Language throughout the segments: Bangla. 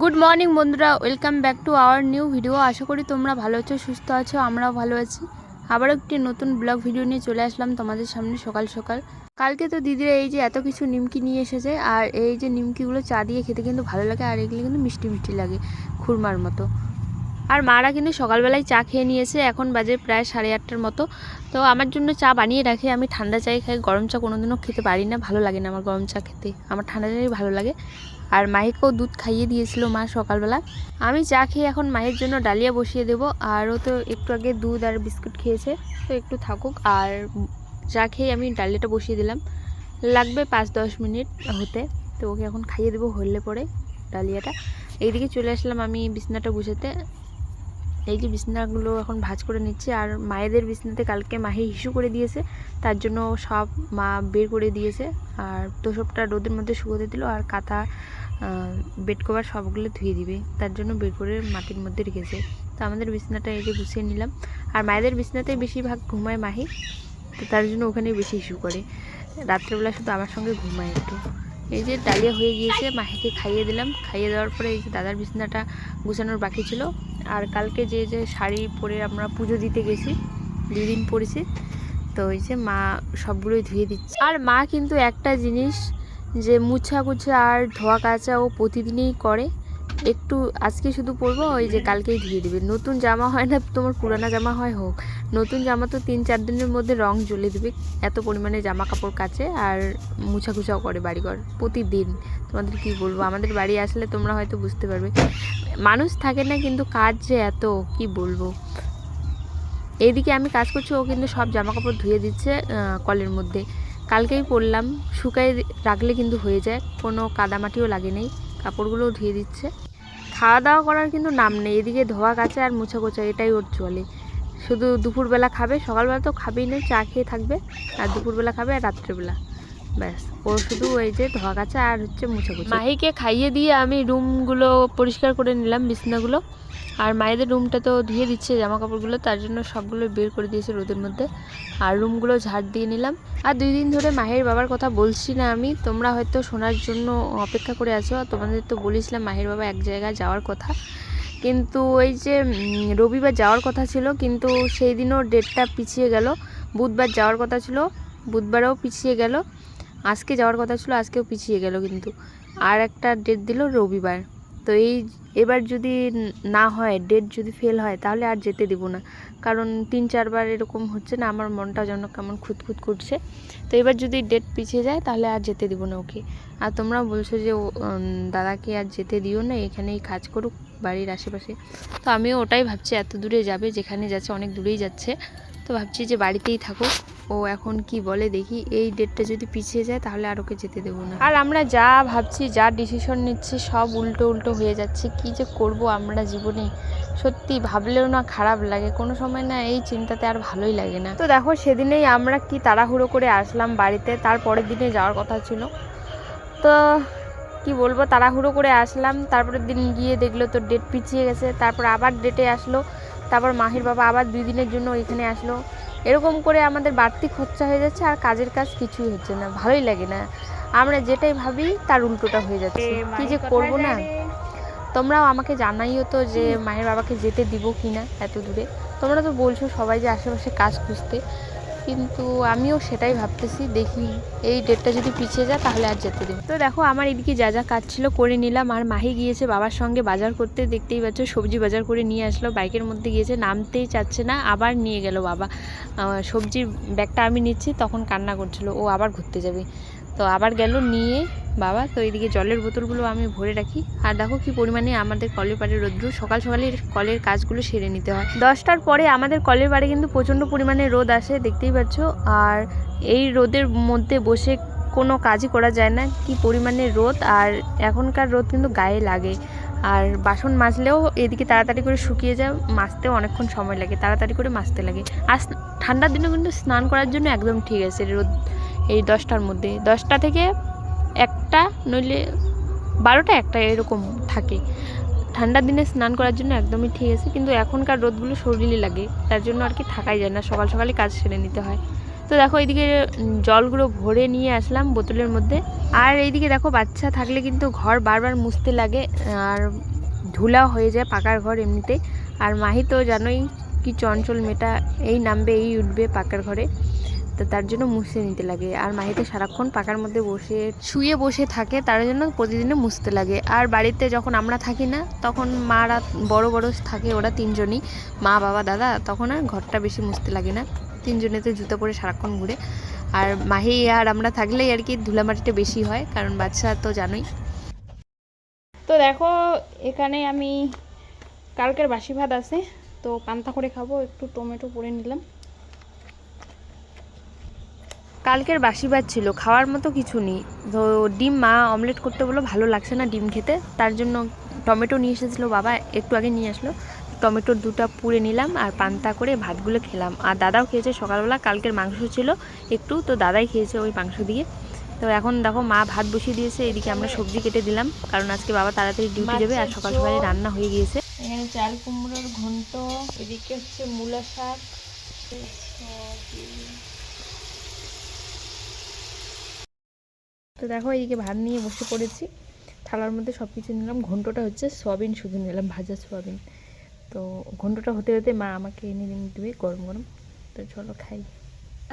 গুড মর্নিং বন্ধুরা। Welcome back to our new video আশা করি তোমরা ভালো আছো, সুস্থ আছো, আমরাও ভালো আছি। আবার একটি নতুন ব্লগ ভিডিও নিয়ে চলে আসলাম তোমাদের সামনে সকাল সকাল। কালকে তো দিদিরা এই যে এত কিছু নিমকি নিয়ে এসেছে, আর এই যে নিমকিগুলো চা দিয়ে খেতে কিন্তু ভালো লাগে, আর এগুলো কিন্তু মিষ্টি মিষ্টি লাগে, খুরমার মতো। আর মারা কিন্তু সকালবেলায় চা খেয়ে নিয়েছে, এখন বাজে প্রায় সাড়ে আটটার মতো। তো আমার জন্য চা বানিয়ে রাখে, আমি ঠান্ডা চাই খাই, গরম চা কোনোদিনও খেতে পারি না, ভালো লাগে না আমার গরম চা খেতে। আমার ঠান্ডা চাই, ভালো লাগে। আর মাহিকেও দুধ খাইয়ে দিয়েছিল মা সকালবেলা। আমি চা খেয়ে এখন মায়ের জন্য ডালিয়া বসিয়ে দেবো আরও তো একটু আগে দুধ আর বিস্কুট খেয়েছে, তো একটু থাকুক। আর চা খেয়ে আমি ডালিয়াটা বসিয়ে দিলাম। লাগবে পাঁচ দশ মিনিট হতে, তো ওকে এখন খাইয়ে দেবো হলে পরে ডালিয়াটা। এইদিকে চলে আসলাম আমি বিছনাটা গুছাতে। এই যে বিছনাগুলো এখন ভাজ করে নিচ্ছে, আর মায়েদের বিছনাতে কালকে মাহি হিসু করে দিয়েছে, তার জন্য সব মা বের করে দিয়েছে, আর তোষবটা রোদের মধ্যে শুকোতে দিল, আর কাঁথা বেড কভার সবগুলো ধুয়ে দিবে, তার জন্য বের করে মাটির মধ্যে রেখেছে। তো আমাদের বিছনাটা এই যে গুছিয়ে নিলাম, আর মায়েদের বিছনাতে বেশিরভাগ ঘুমায় মাহি, তো তার জন্য ওখানে বেশি ইস্যু করে। রাত্রেবেলা শুধু আমার সঙ্গে ঘুমায় একটু। এই যে ডালিয়া হয়ে গিয়েছে, মাহিকে খাইয়ে দিলাম। খাইয়ে দেওয়ার পরে এই যে দাদার বিছনাটা গুছানোর বাকি ছিল। আর কালকে যে যে শাড়ি পরে আমরা পুজো দিতে গেছি দুদিন পরেছি, তো ওই যে মা সবগুলোই ধুয়ে দিচ্ছে। আর মা কিন্তু একটা জিনিস যে মুছা গুছা আর ধোয়া কাচা ও প্রতিদিনই করে একটু আজকে শুধু পরবো, ওই যে কালকেই ধুয়ে দেবে। নতুন জামা হয় না, তোমার পুরানা জামা হয় হোক। নতুন জামা তো তিন চার দিনের মধ্যে রং জ্বলে দেবে। এত পরিমাণে জামা কাপড় কাচে আর মুছা কুচাও করে বাড়িঘর প্রতিদিন। তোমাদের কি বলব? আমাদের বাড়ি আসলে তোমরা হয়তো বুঝতে পারবে। মানুষ থাকে না কিন্তু কাজ যে এত, কি বলব? এইদিকে আমি কাজ করছি, ও কিন্তু সব জামা কাপড় ধুয়ে দিচ্ছে কলের মধ্যে। কালকেই পরলাম শুকাই রাখলে কিন্তু হয়ে যায়। কোনো কাদামাটিও লাগে নেই। কাপড়গুলোও ধুয়ে দিচ্ছে। খাওয়া দাওয়া করার কিন্তু নাম নেই। এদিকে ধোয়া কাচা আর মোছা কোচা এটাই ওর চলে। শুধু দুপুরবেলা খাবে, সকালবেলা তো খাবেই না, চা খেয়ে থাকবে, আর দুপুরবেলা খাবে আর রাত্রেবেলা। ব্যাস, ও শুধু ওই যে ধোয়া কাচা আর হচ্ছে মোছা কোচা মাহিকে খাইয়ে দিয়ে আমি রুমগুলো পরিষ্কার করে নিলাম, বিছনাগুলো। আর মায়েদের রুমটা তো ধুয়ে দিচ্ছে জামা কাপড়গুলো তার জন্য সবগুলো বের করে দিয়েছে রোদের মধ্যে। আর রুমগুলো ঝাড় দিয়ে নিলাম। আর দুই দিন ধরে মাহের বাবার কথা বলছি না আমি, তোমরা হয়তো শোনার জন্য অপেক্ষা করে আছো তোমাদের তো বলেছিলাম মাহের বাবা এক জায়গায় যাওয়ার কথা। কিন্তু ওই যে রবিবার যাওয়ার কথা ছিল, কিন্তু সেই দিনও ডেটটা পিছিয়ে গেল। বুধবার যাওয়ার কথা ছিল, বুধবারেও পিছিয়ে গেল। আজকে যাওয়ার কথা ছিল, আজকেও পিছিয়ে গেল কিন্তু। আর একটা ডেট দিল রবিবার। তো এই এবার যদি না হয় ডেট যদি ফেল হয়, তাহলে আর যেতে দেবো না। কারণ তিন, চারবার এরকম হচ্ছে না, আমার মনটা যেন কেমন খুঁতখুত করছে। তো এবার যদি ডেট পিছিয়ে যায়, তাহলে আর যেতে দিব না ওকে। আর তোমরা বলছো যে দাদাকে আর যেতে দিও না, এখানেই কাজ করুক বাড়ির আশেপাশে। তো আমিও ওটাই ভাবছি, এত দূরে যাবে, যেখানে যাচ্ছে, অনেক দূরেই যাচ্ছে। তো ভাবছি যে বাড়িতেই থাকুক। ও এখন কি বলে দেখি, এই ডেটটা যদি পিছিয়ে যায় তাহলে আর ওকে যেতে দেবো না। আর আমরা যা ভাবছি, যা ডিসিশন নিচ্ছি সব উল্টো উল্টো হয়ে যাচ্ছে। কি যে করব আমরা জীবনে? সত্যি ভাবলেও না খারাপ লাগে। কোনো সময় না এই চিন্তাতে আর ভালোই লাগে না। তো দেখো সেদিনেই আমরা কি তাড়াহুড়ো করে আসলাম বাড়িতে, তার পরের দিনে যাওয়ার কথা ছিল। তো কি বলব, তাড়াহুড়ো করে আসলাম। তারপরের দিন গিয়ে দেখল তো ডেট পিছিয়ে গেছে। তারপর আবার ডেটে আসলো। তারপর মাহির বাবা আবার দুই দিনের জন্য এখানে আসলো। এরকম করে আমাদের বাড়তি খরচা হয়ে যাচ্ছে আর কাজের কাজ কিছুই হচ্ছে না ভালোই লাগে না। আমরা যেটাই ভাবি তার উল্টোটা হয়ে যাচ্ছে। কি যে করব না? তোমরাও আমাকে জানাইও তো যে মায়ের বাবাকে যেতে দিব কি না এত দূরে। তোমরা তো বলছো সবাই যে আশেপাশে কাজ খুঁজতে। কিন্তু আমিও সেটাই ভাবতেছি, দেখি এই ডেটটা যদি পিছিয়ে যায় তাহলে আর যেতে দেব তো দেখো, আমার এদিকে যা যা কাজ ছিল করে নিলাম। আর মাহি গিয়েছে বাবার সঙ্গে বাজার করতে। দেখতেই পাচ্ছ, সবজি বাজার করে নিয়ে আসলো। বাইকের মধ্যে গিয়েছে, নামতেই চাচ্ছে না। আবার নিয়ে গেল বাবা। সবজির ব্যাগটা আমি নিচ্ছি, তখন কান্না করছিল। ও আবার ঘুরতে যাবে। তো আবার গেল নিয়ে, বাবা, তো এইদিকে জলের বোতলগুলো আমি ভরে রাখি। আর দেখো কি পরিমাণে আমাদের কলের পাড়ে রোদ্র, সকাল সকালে কলের কাজগুলো সেরে নিতে হয়। দশটার পরে আমাদের কলের পাড়ে কিন্তু প্রচণ্ড পরিমাণে রোদ আসে, দেখতেই পাচ্ছ। আর এই রোদের মধ্যে বসে কোনো কাজই করা যায় না, কি পরিমাণে রোদ। আর এখনকার রোদ কিন্তু গায়ে লাগে। আর বাসন মাজলেও এদিকে তাড়াতাড়ি করে শুকিয়ে যায়, মাজতেও অনেকক্ষণ সময় লাগে, তাড়াতাড়ি করে মাজতে লাগে। আর ঠান্ডার দিনে কিন্তু স্নান করার জন্য একদম ঠিক আছে, রোদ এই দশটার মধ্যে। দশটা থেকে একটা নইলে বারোটা একটা এরকম থাকে। ঠান্ডার দিনে স্নান করার জন্য একদমই ঠিক আছে, কিন্তু এখনকার রোদগুলো শরীরে লাগে, তার জন্য আর কি থাকাই যায় না, সকাল সকালে কাজ সেরে নিতে হয়। তো দেখো এইদিকে জলগুলো ভরে নিয়ে আসলাম বোতলের মধ্যে। আর এইদিকে দেখো বাচ্চা থাকলে কিন্তু ঘর বারবার মুছতে লাগে, আর ধুলা হয়ে যায় পাকার ঘর এমনিতে। আর মাহি তো জানোই কি চঞ্চল মেটা এই নামবে, এই উঠবে পাকার ঘরে। তো তার জন্য মুছতে নিতে লাগে। আর মাহি তো সারাক্ষণ পাকার মধ্যে বসে শুয়ে বসে থাকে, তার জন্য প্রতিদিনে মুছতে লাগে। আর বাড়িতে যখন আমরা থাকি না, তখন মারা বড় বড় থাকে ওরা তিনজনই। মা, বাবা, দাদা, তখন আর ঘরটা বেশি মুছতে লাগে না। তিনজনেতে জুতো পরে সারাক্ষণ ঘুরে। আর মাহি আর আমরা থাকলেই আর কি ধুলামাটিটা বেশি হয়, কারণ বাচ্চা তো জানোই। তো দেখো, এখানে আমি কালকের বাসি ভাত আছে, তো পান্তা করে খাব, একটু টমেটো পরে নিলাম। কালকের বাসি ভাত ছিল খাওয়ার মতো কিছু নেই। তো ডিম মা অমলেট করতে বলল ভালো লাগছে না ডিম খেতে। তার জন্য টমেটো নিয়ে এসেছিল বাবা একটু আগে নিয়ে আসলো। টমেটোর দুটা পুড়ে নিলাম আর পান্তা করে ভাতগুলো খেলাম। আর দাদাও খেয়েছে সকালবেলা কালকের মাংস ছিল একটু তো দাদাই খেয়েছে ওই মাংস দিয়ে। তো এখন দেখো মা ভাত বসিয়ে দিয়েছে এদিকে আমরা সবজি কেটে দিলাম কারণ আজকে বাবা তাড়াতাড়ি ডিউটি যাবে আর সকাল সকালে রান্না হয়ে গিয়েছে। এখানে চাল কুমড়োর ঘন্ট এদিকে হচ্ছে মূলা শাক তো দেখো, এইদিকে ভাত নিয়ে বসে পড়েছি। থালার মধ্যে সব কিছু নিলাম। ঘন্টটা হচ্ছে সয়াবিন, শুধু নিলাম ভাজা সয়াবিন। তো ঘন্টটা হতে হতে মা আমাকে এনে দেবে গরম গরম। তো চলো খাই।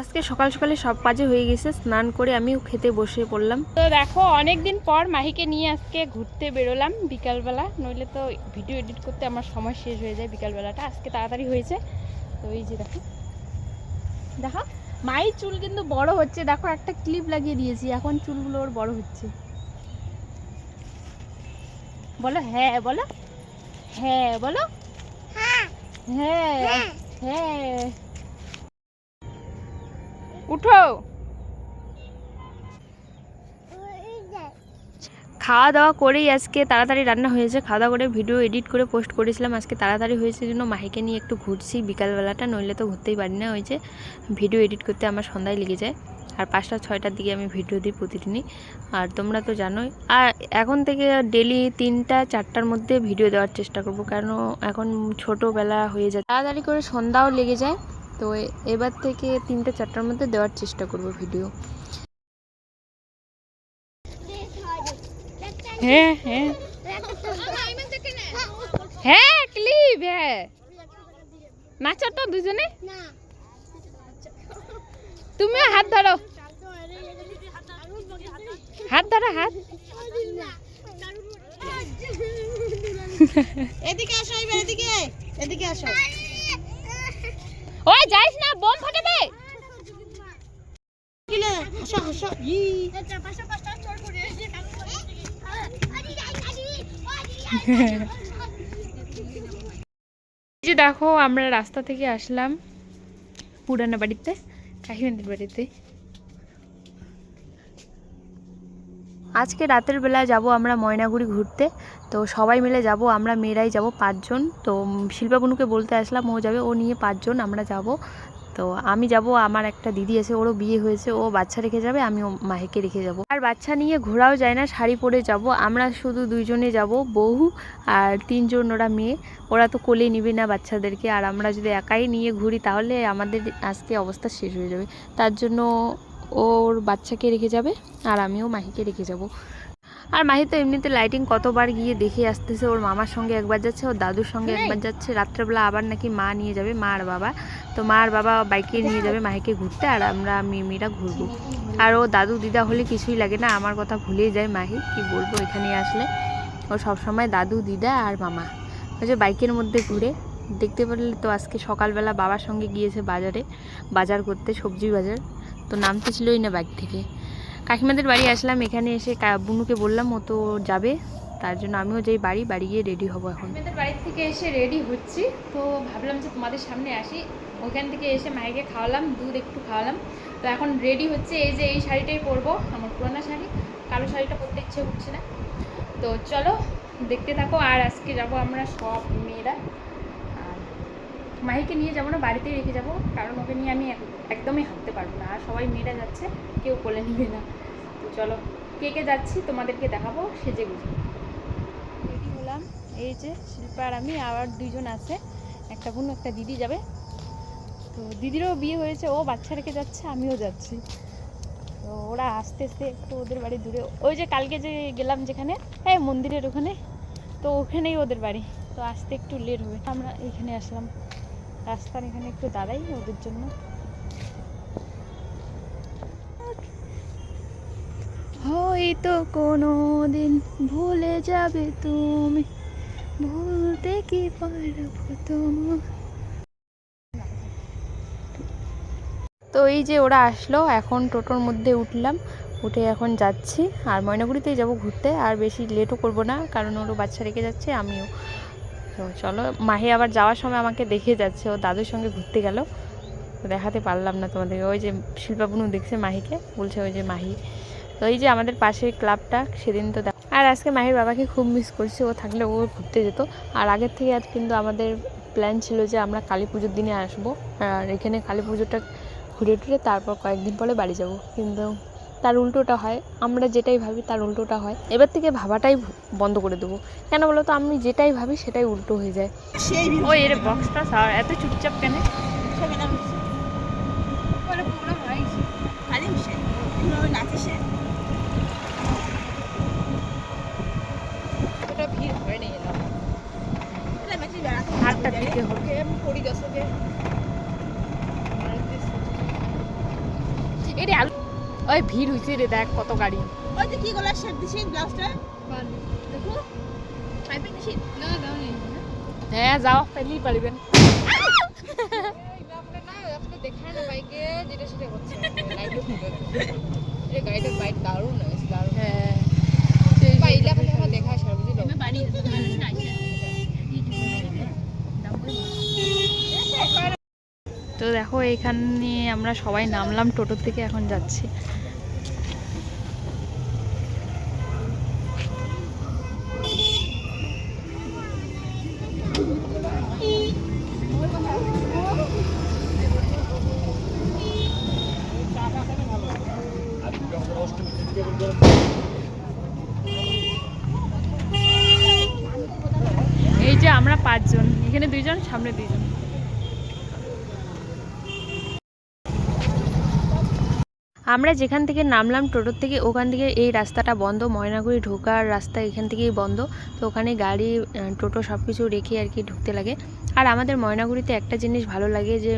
আজকে সকাল সকালে সব কাজে হয়ে গেছে। স্নান করে আমিও খেতে বসে পড়লাম। তো দেখো অনেক দিন পর মাহিকে নিয়ে আজকে ঘুরতে বেরোলাম বিকালবেলা। নইলে তো ভিডিও এডিট করতে আমার সময় শেষ হয়ে যায় বিকালবেলাটা। আজকে তাড়াতাড়ি হয়েছে। তো এই যে দেখো। দেখো। মায়ের চুল কিন্তু বড় হচ্ছে। দেখো একটা ক্লিপ লাগিয়ে দিয়েছি। এখন চুলগুলো ওর বড় হচ্ছে। বলো হ্যাঁ বলো। হ্যাঁ বলো। হ্যাঁ। হ্যাঁ। উঠো। খাওয়া দাওয়া করেই আজকে তাড়াতাড়ি রান্না হয়েছে। খাওয়া দাওয়া করে ভিডিও এডিট করে পোস্ট করেছিলাম। আজকে তাড়াতাড়ি হয়েছে জন্য মাহিকে নিয়ে একটু ঘুরছি বিকালবেলাটা, নইলে তো ঘুরতেই পারি না ওই যে ভিডিও এডিট করতে আমার সন্ধ্যায় লেগে যায়। আর পাঁচটা, ছয়টার দিকে আমি ভিডিও দিই প্রতিদিনই। আর তোমরা তো জানোই। আর এখন থেকে ডেলি তিনটা, চারটার মধ্যে ভিডিও দেওয়ার চেষ্টা করব। কারণ এখন ছোটোবেলা হয়ে যায় তাড়াতাড়ি করে সন্ধ্যাও লেগে যায়। তো এবার থেকে তিনটা, চারটার মধ্যে দেওয়ার চেষ্টা করব ভিডিও হ্যাঁ হ্যাঁ। হ্যাঁ ক্লিপ হ্যাঁ। নাচো তো দুজনে? তুমিও হাত ধরো। হাত ধরো হাত। এদিকে আসো এবার এদিকে। এদিকে আসো। ওই যাইস না বোম ফাটাবে কিলে হাসো হাসো ই এই যে দেখো আমরা রাস্তা থেকে আসলাম পুরানো বাড়িতে কাহিমাদের বাড়িতে। আজকে রাতের বেলা যাব আমরা ময়নাগুড়ি ঘুরতে। তো সবাই মিলে যাব আমরা মেয়েরাই যাব পাঁচজন। তো উম, শিল্পা বনুকে বলতে আসলাম ও যাবে ও নিয়ে পাঁচজন আমরা যাব। তো আমি যাব, আমার একটা দিদি আছে, ওরও বিয়ে হয়েছে, ও বাচ্চা রেখে যাবে, আমিও মাহিকে রেখে যাব। আর বাচ্চা নিয়ে ঘোরাও যায় না, শাড়ি পরে যাব। আমরা শুধু দুইজনে যাব, বউ আর তিনজন ওরা মেয়ে। ওরা তো কোলে নিবে না বাচ্চাদেরকে, আর আমরা যদি একাই নিয়ে ঘুরি, তাহলে আমাদের আজকে অবস্থা শেষ হয়ে যাবে। তার জন্য ওর বাচ্চাকে রেখে যাবে, আর আমিও মাহিকে রেখে যাব। আর মাহি তো এমনিতে লাইটিং কতবার গিয়ে দেখে আসতেছে ওর মামার সঙ্গে একবার যাচ্ছে ওর দাদুর সঙ্গে একবার যাচ্ছে রাত্রেবেলা আবার নাকি মা নিয়ে যাবে মা আর বাবা। তো মা আর বাবা বাইকে নিয়ে যাবে মাহিকে ঘুরতে আর আমরা মিমিরা ঘুরবো। আর ও দাদু দিদা হলে কিছুই লাগে না আমার কথা ভুলেই যায় মাহি কি বলব এখানে আসলে। ও সবসময় দাদু দিদা আর মামা। ওই যে বাইকের মধ্যে ঘুরে দেখতে পারলে তো আজকে সকালবেলা বাবার সঙ্গে গিয়েছে বাজারে বাজার করতে সবজি বাজার। তো নামতে ছিলই না বাইক থেকে। কাকিমাদের বাড়ি আসলাম, এখানে এসে বুনুকে বললাম ও তো যাবে, তার জন্য আমিও যাই বাড়ি বাড়ি গিয়ে রেডি হব এখন। আমাদের বাড়ি থেকে এসে রেডি হচ্ছি, তো ভাবলাম যে তোমাদের সামনে আসি। ওখান থেকে এসে মায়েকে খাওয়ালাম, দুধ একটু খাওয়ালাম। তো এখন রেডি হচ্ছে, এই যে এই শাড়িটাই পরবো, আমার পুরোনো শাড়ি, কালো শাড়িটা পরতে ইচ্ছে হচ্ছে না। তো চলো, দেখতে থাকো, আর আজকে যাব আমরা সব মেয়েরা। মাহিকে নিয়ে যাব না, বাড়িতেই রেখে যাব। কারণ ওকে নিয়ে আমি এক- একদমই হাঁটতে পারব না। আর সবাই মেয়েরা যাচ্ছে, কেউ কোলে নিবে না। তো চলো, কে কে যাচ্ছি তোমাদেরকে দেখাবো, সেজে গুজে। রেডি হলাম। এই যে শিল্পা আর আমি, আবার দুইজন আছে। একটা বোন, একটা দিদি যাবে। তো দিদিরও বিয়ে হয়েছে, ও বাচ্চা রেখে যাচ্ছে, আমিও যাচ্ছি। তো ওরা আস্তে আস্তে একটু ওদের বাড়ি দূরে। ওই যে কালকে যে গেলাম যেখানে হ্যাঁ মন্দিরের ওখানে, তো ওখানেই ওদের বাড়ি। তো আসতে একটু লেট হবে। আমরা এখানে আসলাম। রাস্তার এখানে একটু দাঁড়াই ওদের জন্য। হয়তো কোনো দিন ভুলে যাবে তুমি। ভুলতে কি পারব তোমার তো এই যে ওরা আসলো এখন টোটোর মধ্যে উঠলাম। উঠে এখন যাচ্ছি। আর ময়নাগুড়িতেই যাব ঘুরতে। আর বেশি লেটও করব না কারণ ওরও বাচ্চা রেখে যাচ্ছে আমিও। তো চলো, মাহি আবার যাওয়ার সময় আমাকে দেখে যাচ্ছে, ও দাদুর সঙ্গে ঘুরতে গেল। দেখাতে পারলাম না তোমাদেরকে। ওই যে শিল্পাবনু দেখছে মাহিকে, বলছে ওই যে মাহি। তো এই যে আমাদের পাশের ক্লাবটা, সেদিন তো আর আজকে মাহির বাবাকে খুব মিস করছি, ও থাকলে ও ঘুরতে যেত। আর আগের থেকে আজ কিন্তু আমাদের প্ল্যান ছিল যে আমরা কালী পুজোর দিনে আসব। আর এখানে কালী পুজোটা ঘুরে টুরে তারপর কয়েকদিন পরে বাড়ি যাব। কিন্তু তার উল্টোটা হয় আমরা যেটাই ভাবি তার উল্টোটা হয়। এবার থেকে ভাবাটাই বন্ধ করে দেবো। কেন বলো তো? আমি যেটাই ভাবি সেটাই উল্টো হয়ে যায়। সেই ওই এর বক্সটা এত চুপচাপ কেন ছবি নাম পরে পুরো হয়েছে খালি সে কীভাবে নাচে সে ওটা ভিড় হয় না এলাম এটা বেশি বেড়াতে আটটার দিকে হবে আমি পড়ি দশকে এটা আলু ওই ভিড় হইছে রে দেখ কত গাড়ি। ওই যে কি গলার শেপ দিছি ব্লাউজটা? দেখো। পাইপিং দিছি হ্যাঁ যাও পেলেই পারবেন হ্যাঁ। আমি বাড়ি তো দেখো এখানে আমরা সবাই নামলাম টোটো থেকে এখন যাচ্ছি। দুইজন সামনে দুইজন। আমরা যেখান থেকে নামলাম টোটোর থেকে, ওখান থেকে এই রাস্তাটা বন্ধ। ময়নাগুড়ি ঢোকার রাস্তা এখান থেকেই বন্ধ। তো ওখানে গাড়ি টোটো সব কিছু রেখে আর কি ঢুকতে লাগে। আর আমাদের ময়নাগুড়িতে একটা জিনিস ভালো লাগে যে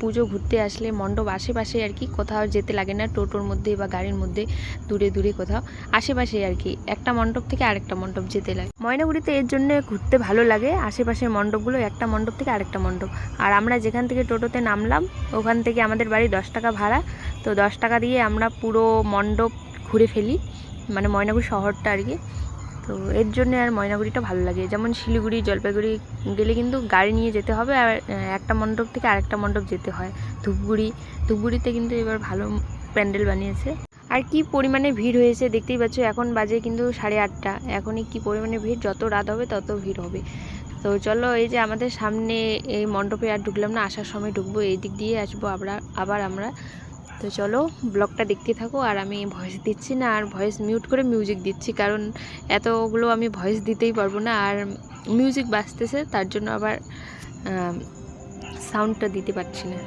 পুজো ঘুরতে আসলে মণ্ডপ আশেপাশে আর কি কোথাও যেতে লাগে না, টোটোর মধ্যে বা গাড়ির মধ্যে, দূরে দূরে কোথাও। আশেপাশে আর কি, একটা মণ্ডপ থেকে আরেকটা মণ্ডপ যেতে লাগে। ময়নাগুড়িতে এর জন্য ঘুরতে ভালো লাগে, আশেপাশের মণ্ডপগুলো একটা মণ্ডপ থেকে আরেকটা মণ্ডপ। আর আমরা যেখান থেকে টোটোতে নামলাম, ওখান থেকে আমাদের বাড়ি দশ টাকা ভাড়া। তো দশ টাকা দিয়ে আমরা পুরো মণ্ডপ ঘুরে ফেলি মানে ময়নাগুড়ি শহরটা আর কি। তো এর জন্য আর ময়নাগুড়িটা ভালো লাগে। যেমন শিলিগুড়ি, জলপাইগুড়ি গেলে কিন্তু গাড়ি নিয়ে যেতে হবে আর একটা মণ্ডপ থেকে আরেকটা মণ্ডপ যেতে হয়। ধূপগুড়ি, ধূপগুড়িতে কিন্তু এবার ভালো প্যান্ডেল বানিয়েছে। আর কি পরিমাণে ভিড় হয়েছে দেখতেই পাচ্ছ, এখন বাজে কিন্তু সাড়ে আটটা। এখনই কি পরিমাণে ভিড়, যত রাত হবে তত ভিড় হবে। তো চলো এই যে আমাদের সামনে এই মণ্ডপে আর ঢুকলাম না, আসার সময় ঢুকবো, এই দিক দিয়ে আসব আমরা আবার আমরা। তো চলো ব্লগটা দেখতে থাকো আর আমি ভয়েস দিচ্ছি না আর ভয়েস মিউট করে মিউজিক দিচ্ছি কারণ এতগুলো আমি ভয়েস দিতেই পারব না আর মিউজিক বাজতেছে তার জন্য আবার সাউন্ডটা দিতে পারছি না।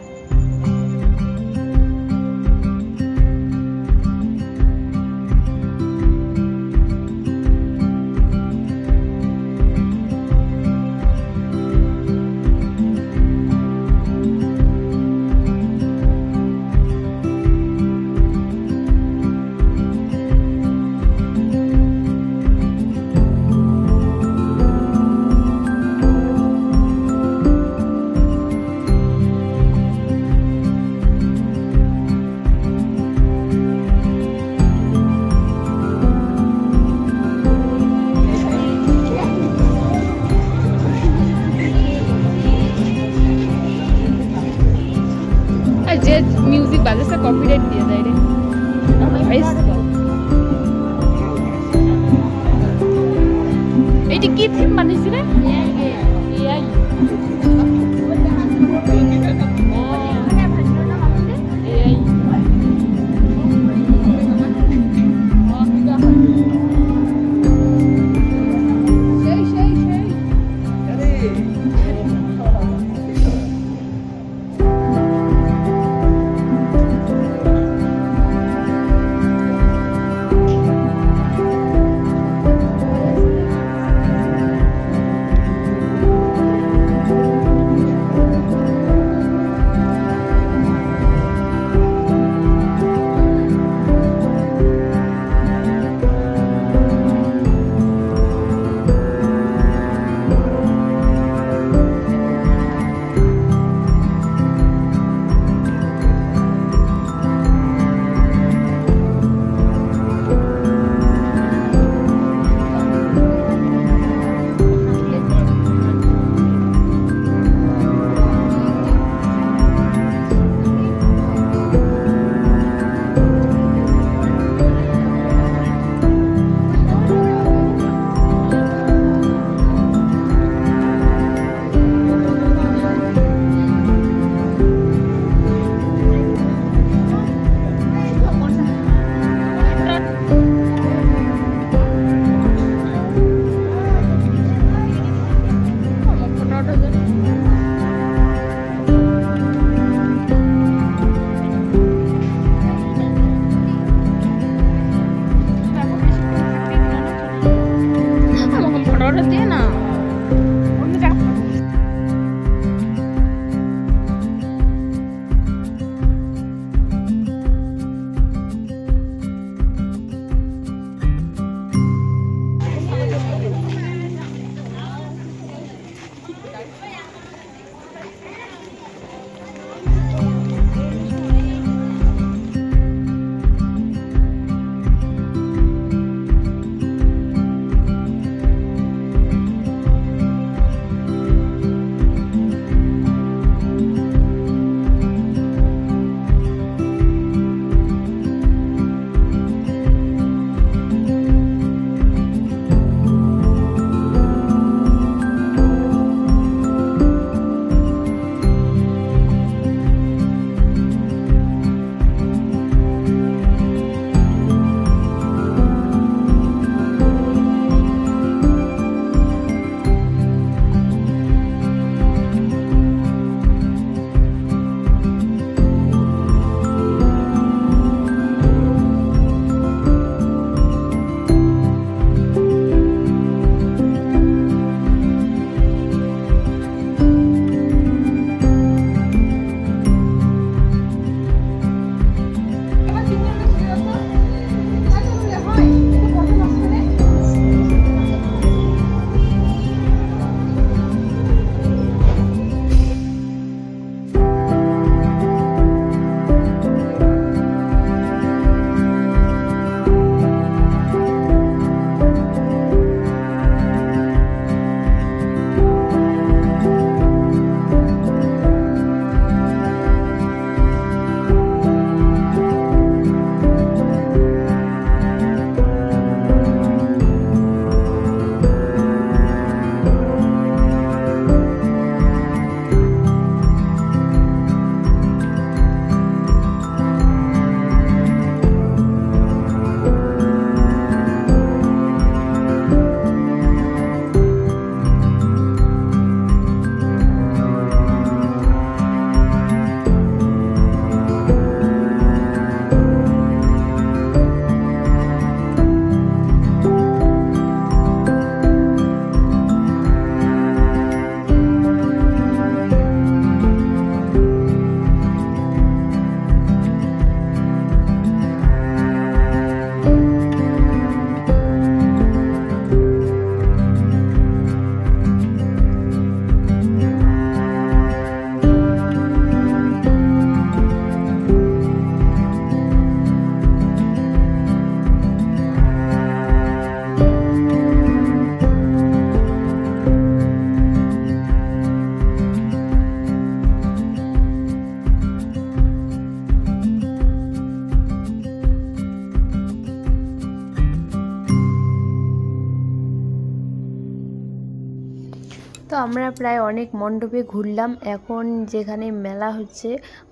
প্রায় অনেক মণ্ডপে ঘুরলাম। এখন যেখানে মেলা হচ্ছে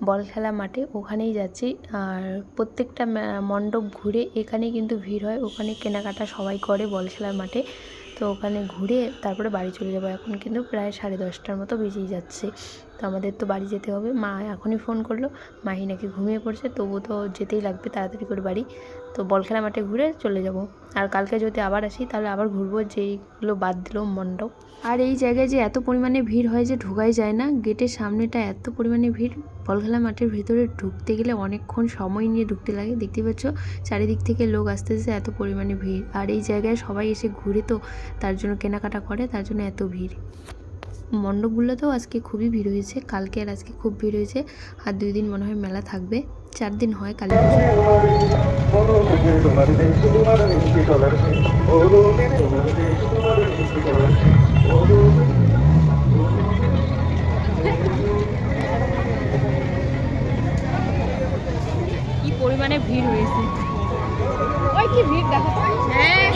বল খেলা মাঠে, ওখানেই যাচ্ছি। আর প্রত্যেকটা মণ্ডপ ঘুরে এখানে কিন্তু ভিড় হয়। ওখানে কেনাকাটা সবাই করে বল খেলার মাঠে। তো ওখানে ঘুরে তারপরে বাড়ি চলে যাব। এখন কিন্তু প্রায় সাড়ে দশটার মতো বেজেই যাচ্ছে। তো আমাদের তো বাড়ি যেতে হবে। মা এখনই ফোন করল, মাহি নাকি ঘুমিয়ে পড়ছে, তবু তো যেতেই লাগবে তাড়াতাড়ি করে বাড়ি। তো বল খেলা মাঠে ঘুরে চলে যাব। আর কালকে যদি আবার আসি, তাহলে আবার ঘুরবো যেইগুলো বাদ দিল মণ্ডপ। আর এই জায়গায় যে এত পরিমাণে ভিড় হয় যে ঢোকাই যায় না, গেটের সামনেটা এত পরিমাণে ভিড় বল খেলা মাঠের ভেতরে ঢুকতে গেলে অনেকক্ষণ সময় নিয়ে ঢুকতে লাগে। দেখতে পাচ্ছ, চারিদিক থেকে লোক আসতে আসতে এত পরিমাণে ভিড়। আর এই জায়গায় সবাই এসে ঘুরে তো তার জন্য কেনাকাটা করে, তার জন্য এত ভিড়। মণ্ডপগুলোতেও আজকে খুবই ভিড় হয়েছে। কালকে আর আজকে খুব ভিড় হয়েছে। আর দুই দিন মনে হয় মেলা থাকবে। চার দিন হয় কালী কি পরিমাণে ভিড় হয়েছে। ওই কি ভিড় দেখো হ্যাঁ।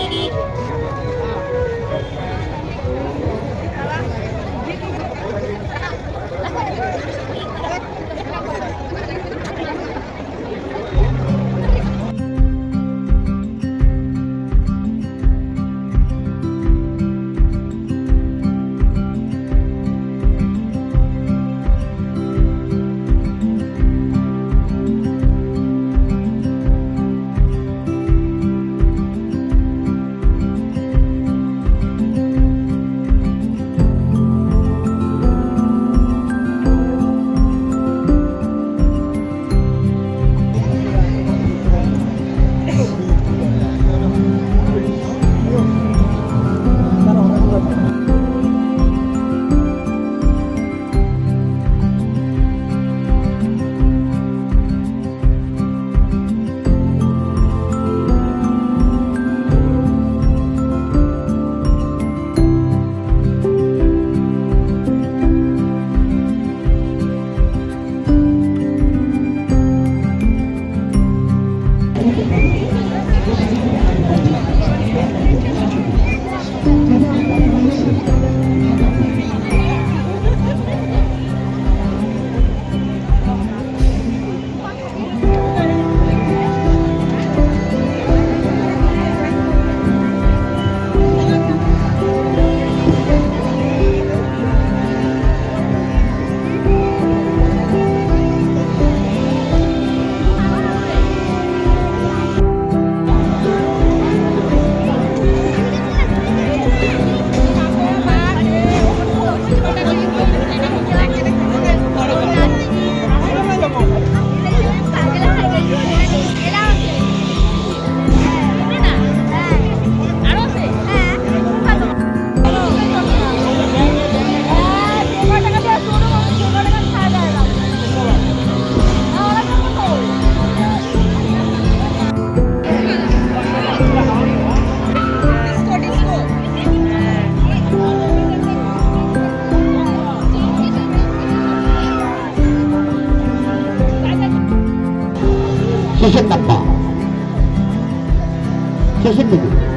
কিসের নাকি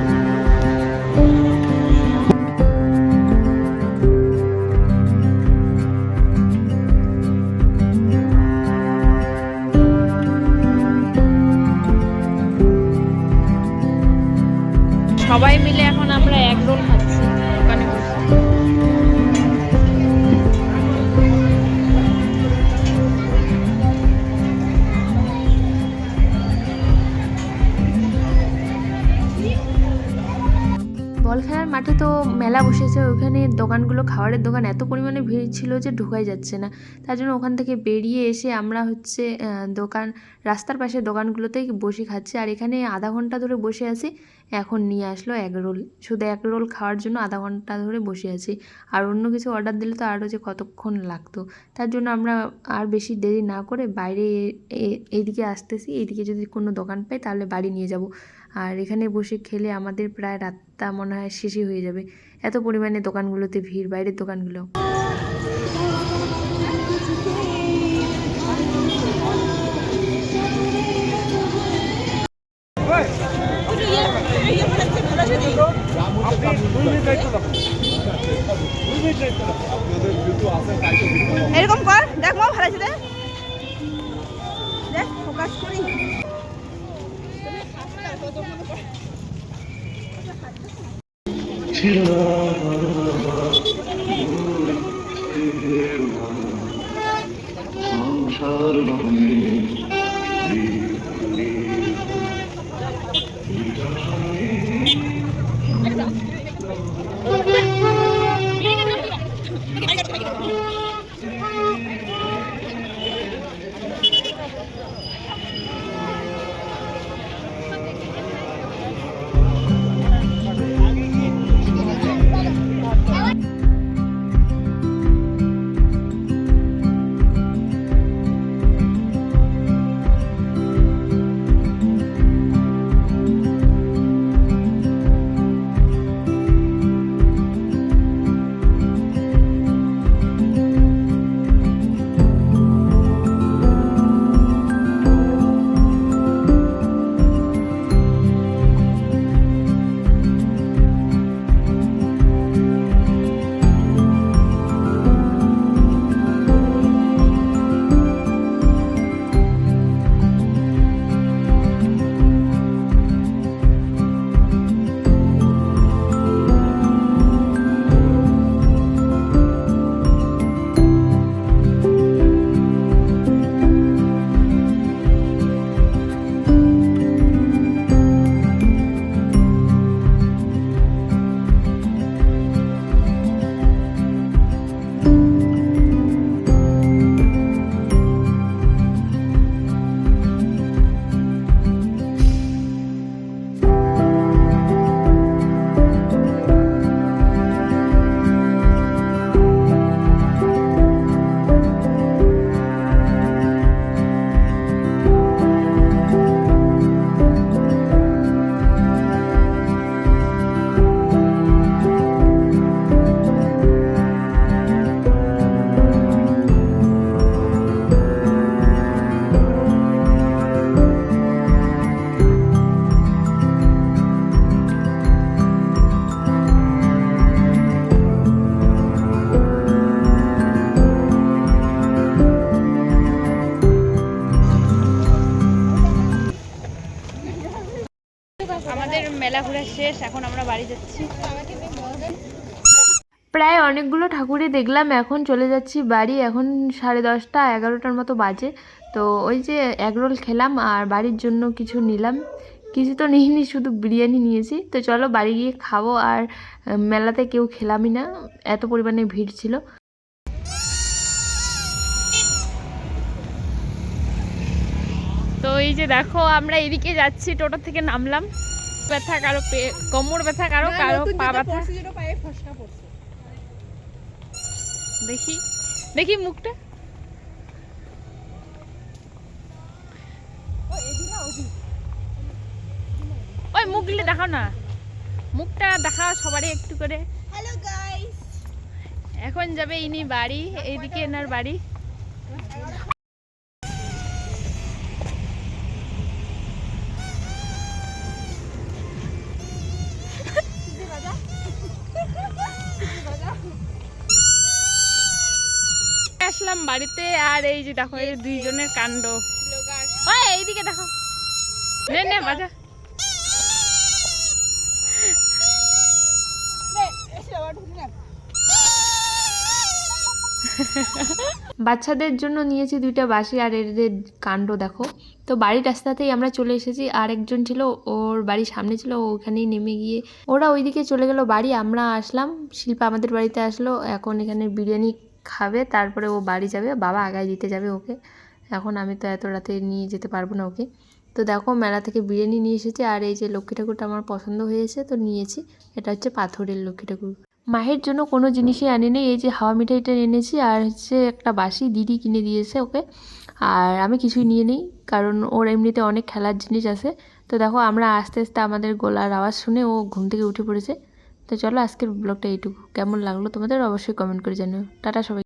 খাবারের দোকান এত পরিমাণে ভিড় ছিল যে ঢোকাই যাচ্ছে না। তার জন্য ওখান থেকে বেরিয়ে এসে আমরা হচ্ছে দোকান, রাস্তার পাশে দোকানগুলোতেই বসে খাচ্ছি। আর এখানে আধা ঘণ্টা ধরে বসে আছি, এখন নিয়ে আসলো এক রোল। শুধু এক রোল খাওয়ার জন্য আধা ঘণ্টা ধরে বসে আছি। আর অন্য কিছু অর্ডার দিলে তো আরও যে কতক্ষণ লাগতো। তার জন্য আমরা আর বেশি দেরি না করে বাইরে এইদিকে আসতেছি। এইদিকে যদি কোনো দোকান পাই তাহলে বাড়ি নিয়ে যাব। আর এখানে বসে খেলে আমাদের প্রায় রাতটা মনে হয় শেষই হয়ে যাবে। এত পরিমাণে দোকানগুলোতে ভিড়, বাইরের দোকানগুলো। এরকম কর, দেখ মা ভালো আছে দেখ ফোকাস করি। আমাদের দেখলাম এখন চলে যাচ্ছি বাড়ি। এখন সাড়ে দশটা এগারোটার মতো বাজে। তো ওই যে এগরোল খেলাম আর বাড়ির জন্য কিছু নিলাম। কিছু তো নিইনি শুধু বিরিয়ানি নিয়েছি। তো চলো বাড়ি গিয়ে খাব আর মেলাতে কেউ খেলামই না। এত পরিমাণে ভিড় ছিল। তো এই যে দেখো আমরা এদিকে যাচ্ছি টোটো থেকে নামলাম। ব্যথা কারও কোমর ব্যথা কারও কারও পা ব্যথা। দেখি দেখি মুখটা। ওই মুখগুলো দেখাও না। মুখটা দেখাও সবারই একটু করে। হ্যালো গাইস এখন যাবে ইনি বাড়ি এইদিকে এনার বাড়ি। বাড়িতে আর এই যে দেখো, এই দুইজনের কাণ্ড। এইদিকে দেখো। নে নে, বাজা। বাচ্চাদের জন্য নিয়েছি দুইটা বাসি আর এদের কাণ্ড, দেখো। তো বাড়ির রাস্তাতেই আমরা চলে এসেছি, আর একজন ছিল, ওর বাড়ির সামনে ছিল ওখানেই নেমে গিয়ে। ওরা ওইদিকে চলে গেল বাড়ি, আমরা আসলাম, শিল্পা আমাদের বাড়িতে আসলো, এখন এখানে বিরিয়ানি খাবে, তারপরে ও বাড়ি যাবে, বাবা আগায় দিতে যাবে ওকে। এখন আমি তো এত রাতে নিয়ে যেতে পারব না ওকে। তো দেখো মেলা থেকে বিরিয়ানি নিয়ে এসেছি, আর এই যে লক্ষ্মী ঠাকুরটা আমার পছন্দ হয়েছে, তো নিয়েছি। এটা হচ্ছে পাথরের লক্ষ্মী ঠাকুর। মায়ের জন্য কোনো জিনিসই আনিনি, এই যে হাওয়া মিঠাইটা এনেছি, আর হচ্ছে একটা বাসি দিদি কিনে দিয়েছে ওকে। আর আমি কিছুই নিয়ে নিই, কারণ ওর এমনিতে অনেক খেলার জিনিস আছে। তো দেখো আমরা আস্তে আস্তে আমাদের গলার আওয়াজ শুনে ও ঘুম থেকে উঠে পড়েছে। তো চলো আজকের ব্লগটা এইটুকু। কেমন লাগল তোমাদের অবশ্যই কমেন্ট করে জানিও। টাটা সবাই।